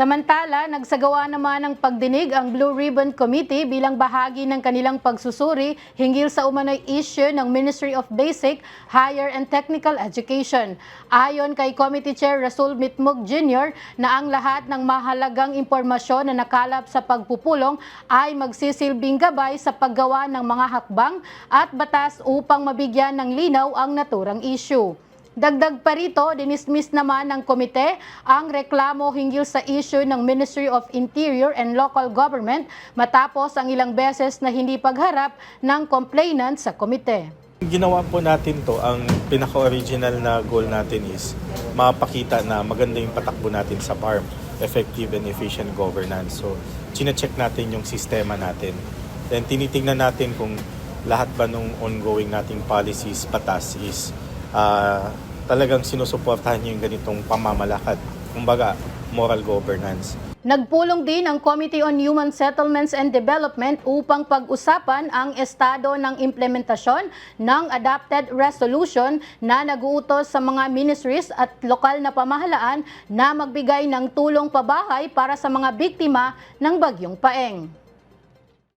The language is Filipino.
Samantala, nagsagawa naman ng pagdinig ang Blue Ribbon Committee bilang bahagi ng kanilang pagsusuri hinggil sa umano'y issue ng Ministry of Basic, Higher and Technical Education. Ayon kay Committee Chair Rasul Mitmug Jr. na ang lahat ng mahalagang impormasyon na nakalap sa pagpupulong ay magsisilbing gabay sa paggawa ng mga hakbang at batas upang mabigyan ng linaw ang naturang issue. Dagdag pa rito, dinismiss naman ng komite ang reklamo hinggil sa issue ng Ministry of Interior and Local Government matapos ang ilang beses na hindi pagharap ng complainant sa komite. Ginawa po natin to, ang pinaka-original na goal natin is mapakita na maganda yung patakbo natin sa farm, effective and efficient governance. So, chine-check natin yung sistema natin. Then, tinitingnan natin kung lahat ba nung ongoing nating policies, patas is ah, talagang sinusuportahan yung ganitong pamamalakad. Kumbaga, moral governance. Nagpulong din ang Committee on Human Settlements and Development upang pag-usapan ang estado ng implementasyon ng adopted resolution na naguutos sa mga ministries at lokal na pamahalaan na magbigay ng tulong pabahay para sa mga biktima ng bagyong paeng.